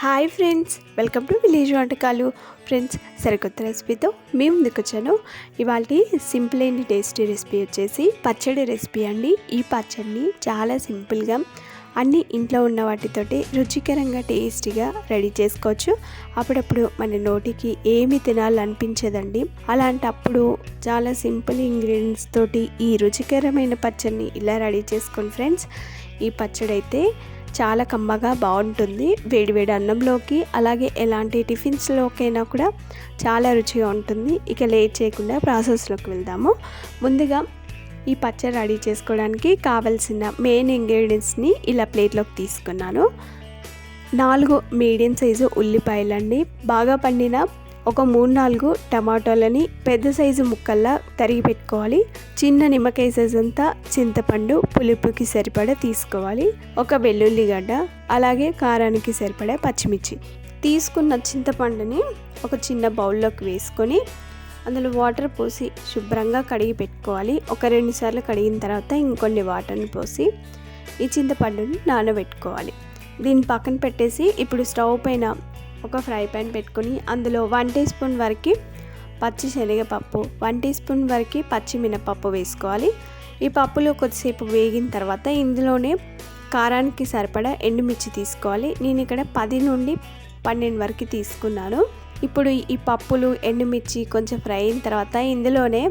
Hi friends welcome to village వంటకాలు. Friends సరికొత్త రెసిపీతో మేము ముందుకొచ్చాను ఇవాళ సింపుల్ అండ్ టేస్టీ రెసిపీ వచ్చేసి పచ్చడి రెసిపీ అండి. ఈ పచ్చడిని చాలా సింపుల్గా అన్ని ఇంట్లో ఉన్న వాటితోటి రుచికరంగా టేస్టీగా రెడీ చేసుకోవచ్చు. అప్పుడప్పుడు మన నోటికి ఏమి తినాలనిపించదండి. అలాంటప్పుడు చాలా సింపుల్ ఇంగ్రీడియంట్స్ తోటి ఈ రుచికరమైన పచ్చడిని ఇలా రెడీ చేసుకోండి ఫ్రెండ్స్. ఈ పచ్చడి అయితే చాలా కమ్మగా బాగుంటుంది. వేడివేడి అన్నంలోకి అలాగే ఎలాంటి టిఫిన్స్లోకైనా కూడా చాలా రుచిగా ఉంటుంది. ఇక లేట్ చేయకుండా ప్రాసెస్లోకి వెళ్దాము. ముందుగా ఈ పచ్చడి రెడీ చేసుకోవడానికి కావలసిన మెయిన్ ఇంగ్రీడియంట్స్ని ఇలా ప్లేట్లోకి తీసుకున్నాను. నాలుగు మీడియం సైజు ఉల్లిపాయలండి. బాగా పండిన ఒక మూడు నాలుగు టమాటోలని పెద్ద సైజు ముక్కల్లా తరిగి పెట్టుకోవాలి. చిన్న నిమ్మకాయ సైజు అంతా చింతపండు పులుపుకి సరిపడా తీసుకోవాలి. ఒక వెల్లుల్లిగడ్డ అలాగే కారానికి సరిపడా పచ్చిమిర్చి. తీసుకున్న చింతపండుని ఒక చిన్న బౌల్లోకి వేసుకొని అందులో వాటర్ పోసి శుభ్రంగా కడిగి పెట్టుకోవాలి. ఒక రెండు సార్లు కడిగిన తర్వాత ఇంకొన్ని వాటర్ని పోసి ఈ చింతపండుని నానబెట్టుకోవాలి. దీన్ని పక్కన పెట్టేసి ఇప్పుడు స్టవ్ పైన ఒక ఫ్రై పాన్ పెట్టుకొని అందులో వన్ టీ స్పూన్ వరకు పచ్చి శనగపప్పు వన్ టీ స్పూన్ వరకు పచ్చి మినపప్పు వేసుకోవాలి. ఈ పప్పులో కొద్దిసేపు వేగిన తర్వాత ఇందులోనే కారానికి సరిపడా ఎండుమిర్చి తీసుకోవాలి. నేను ఇక్కడ పది నుండి పన్నెండు వరకు తీసుకున్నాను. ఇప్పుడు ఈ పప్పులు ఎండుమిర్చి కొంచెం ఫ్రై అయిన తర్వాత ఇందులోనే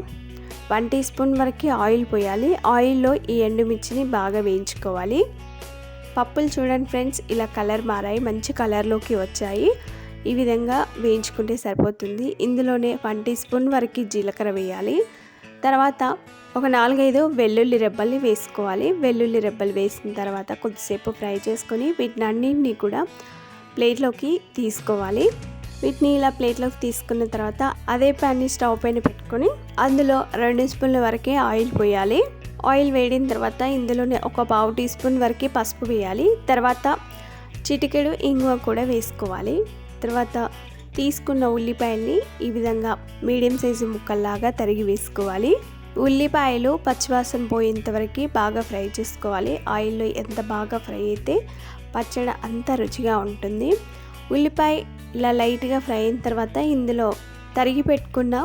వన్ టీ స్పూన్ వరకు ఆయిల్ పోయాలి. ఆయిల్లో ఈ ఎండుమిర్చిని బాగా వేయించుకోవాలి. పప్పులు చూడండి ఫ్రెండ్స్ ఇలా కలర్ మారాయి మంచి కలర్లోకి వచ్చాయి. ఈ విధంగా వేయించుకుంటే సరిపోతుంది. ఇందులోనే వన్ టీ స్పూన్ వరకు జీలకర్ర వేయాలి. తర్వాత ఒక నాలుగైదు వెల్లుల్లి రెబ్బల్ని వేసుకోవాలి. వెల్లుల్లి రెబ్బలు వేసిన తర్వాత కొద్దిసేపు ఫ్రై చేసుకొని వీటిని అన్నింటినీ కూడా ప్లేట్లోకి తీసుకోవాలి. వీటిని ఇలా ప్లేట్లోకి తీసుకున్న తర్వాత అదే ప్యాన్ని స్టవ్ పైన పెట్టుకొని అందులో రెండు స్పూన్ల వరకే ఆయిల్ పోయాలి. ఆయిల్ వేడిన తర్వాత ఇందులోనే ఒక పావు టీ స్పూన్ వరకు పసుపు వేయాలి. తర్వాత చిటికెడు ఇంగువ కూడా వేసుకోవాలి. తర్వాత తీసుకున్న ఉల్లిపాయల్ని ఈ విధంగా మీడియం సైజు ముక్కల్లాగా తరిగి వేసుకోవాలి. ఉల్లిపాయలు పచ్చివాసన పోయేంత వరకు బాగా ఫ్రై చేసుకోవాలి. ఆయిల్లో ఎంత బాగా ఫ్రై అయితే పచ్చడి అంత రుచిగా ఉంటుంది. ఉల్లిపాయ ఇలా లైట్గా ఫ్రై అయిన తర్వాత ఇందులో తరిగి పెట్టుకున్న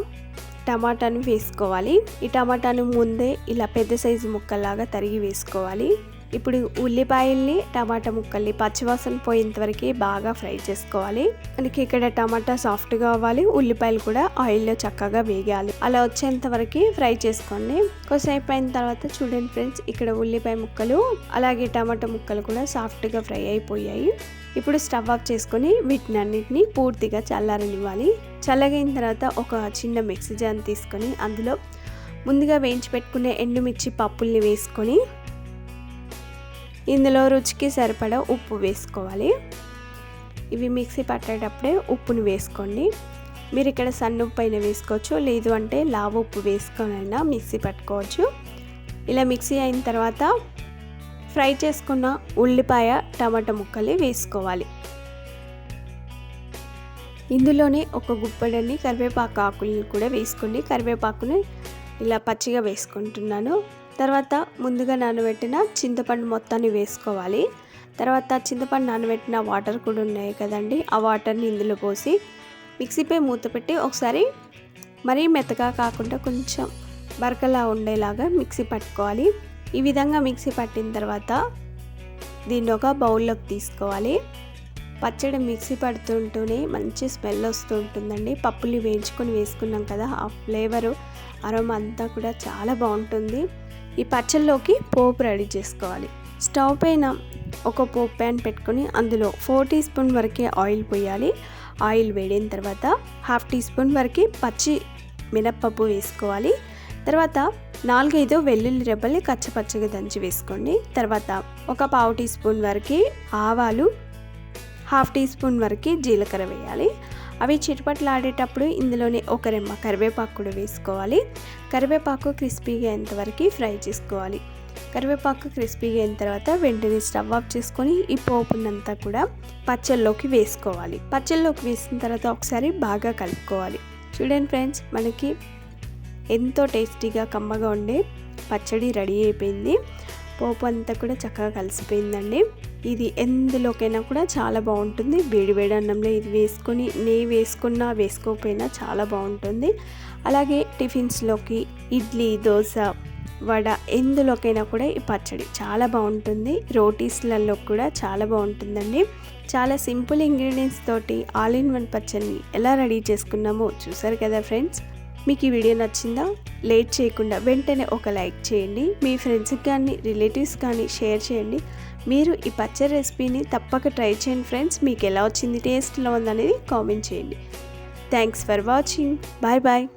టమాటాను వేసుకోవాలి. ఈ టమాటాను ముందే ఇలా పెద్ద సైజు ముక్కల్లాగా తరిగి వేసుకోవాలి. ఇప్పుడు ఉల్లిపాయల్ని టమాటా ముక్కల్ని పచ్చివాసన పోయేంత వరకు బాగా ఫ్రై చేసుకోవాలి. మనకి ఇక్కడ టమాటా సాఫ్ట్గా అవ్వాలి ఉల్లిపాయలు కూడా ఆయిల్లో చక్కగా వేగాలి. అలా వచ్చేంత వరకు ఫ్రై చేసుకోండి. కొద్దిసేపు అయిన తర్వాత చూడండి ఫ్రెండ్స్ ఇక్కడ ఉల్లిపాయ ముక్కలు అలాగే టమాటా ముక్కలు కూడా సాఫ్ట్గా ఫ్రై అయిపోయాయి. ఇప్పుడు స్టవ్ ఆఫ్ చేసుకొని వీటిని అన్నిటిని పూర్తిగా చల్లారనివ్వాలి. చల్లగైన తర్వాత ఒక చిన్న మిక్సీ జాన్ తీసుకొని అందులో ముందుగా వేయించి పెట్టుకునే ఎండుమిర్చి పప్పుల్ని వేసుకొని ఇందులో రుచికి సరిపడా ఉప్పు వేసుకోవాలి. ఇవి మిక్సీ పట్టేటప్పుడే ఉప్పుని వేసుకోండి. మీరు ఇక్కడ సన్న ఉప్పు అయినా వేసుకోవచ్చు లేదు అంటే లావు ఉప్పు వేసుకొనైనా మిక్సీ పట్టుకోవచ్చు. ఇలా మిక్సీ అయిన తర్వాత ఫ్రై చేసుకున్న ఉల్లిపాయ టమాటా ముక్కలు వేసుకోవాలి. ఇందులోనే ఒక గుప్పడని కరివేపాకు ఆకులను కూడా వేసుకోండి. కరివేపాకుని ఇలా పచ్చిగా వేసుకుంటున్నాను. తర్వాత ముందుగా నానబెట్టిన చింతపండు మొత్తాన్ని వేసుకోవాలి. తర్వాత చింతపండు నానబెట్టిన వాటర్ కూడా ఉన్నాయి కదండి. ఆ వాటర్ని ఇందులో పోసి మిక్సీపై మూత పెట్టి ఒకసారి మరీ మెత్తగా కాకుండా కొంచెం బరకలా ఉండేలాగా మిక్సీ పట్టుకోవాలి. ఈ విధంగా మిక్సీ పట్టిన తర్వాత దీన్ని ఒక బౌల్లోకి తీసుకోవాలి. పచ్చడి మిక్సీ పడుతుంటూనే మంచి స్మెల్ వస్తూ ఉంటుందండి. పప్పులు వేయించుకొని వేసుకున్నాం కదా ఆ ఫ్లేవరు అరోమా అంతా కూడా చాలా బాగుంటుంది. ఈ పచ్చళ్ళలోకి పోపు రెడీ చేసుకోవాలి. స్టవ్ పైన ఒక పోపు ప్యాన్ పెట్టుకొని అందులో ఫోర్ టీ స్పూన్ వరకే ఆయిల్ పోయాలి. ఆయిల్ వేడిన తర్వాత హాఫ్ టీ స్పూన్ వరకు పచ్చి మినప్పప్పు వేసుకోవాలి. తర్వాత నాలుగైదు వెల్లుల్లి రెబ్బల్ని కచ్చపచ్చగా దంచి వేసుకోండి. తర్వాత ఒక పావు టీ స్పూన్ వరకు ఆవాలు హాఫ్ టీ స్పూన్ వరకు జీలకర్ర వేయాలి. అవి చిటపట్లాడేటప్పుడు ఇందులోనే ఒక రెమ్మ కరివేపాకు కూడా వేసుకోవాలి. కరివేపాకు క్రిస్పీగా అయ్యేంతవరకు ఫ్రై చేసుకోవాలి. కరివేపాకు క్రిస్పీగా అయిన తర్వాత వెంటనే స్టవ్ ఆఫ్ చేసుకొని ఈ పోపునంతా కూడా పచ్చళ్ళలోకి వేసుకోవాలి. పచ్చళ్ళలోకి వేసిన తర్వాత ఒకసారి బాగా కలుపుకోవాలి. చూడండి ఫ్రెండ్స్ మనకి ఎంతో టేస్టీగా కమ్మగా ఉండే పచ్చడి రెడీ అయిపోయింది. పోపు అంతా కూడా చక్కగా కలిసిపోయిందండి. ఇది ఎందులోకైనా కూడా చాలా బాగుంటుంది. వేడివేడి అన్నంలో ఇది వేసుకొని నెయ్యి వేసుకున్నా వేసుకోకపోయినా చాలా బాగుంటుంది. అలాగే టిఫిన్స్లోకి ఇడ్లీ దోశ వడ ఎందులోకైనా కూడా ఈ పచ్చడి చాలా బాగుంటుంది. రోటీస్లలో కూడా చాలా బాగుంటుందండి. చాలా సింపుల్ ఇంగ్రీడియంట్స్ తోటి ఆల్ ఇన్ వన్ పచ్చడిని ఎలా రెడీ చేసుకున్నామో చూసారు కదా ఫ్రెండ్స్? మీకు ఈ వీడియో నచ్చిందా? లేట్ చేయకుండా వెంటనే ఒక లైక్ చేయండి. మీ ఫ్రెండ్స్కి కానీ రిలేటివ్స్ కానీ షేర్ చేయండి. మీరు ఈ పచ్చడి రెసిపీని తప్పక ట్రై చేయండి ఫ్రెండ్స్. మీకు ఎలా వచ్చింది టేస్ట్లో ఉందనేది కామెంట్ చేయండి. Thanks for watching. Bye bye.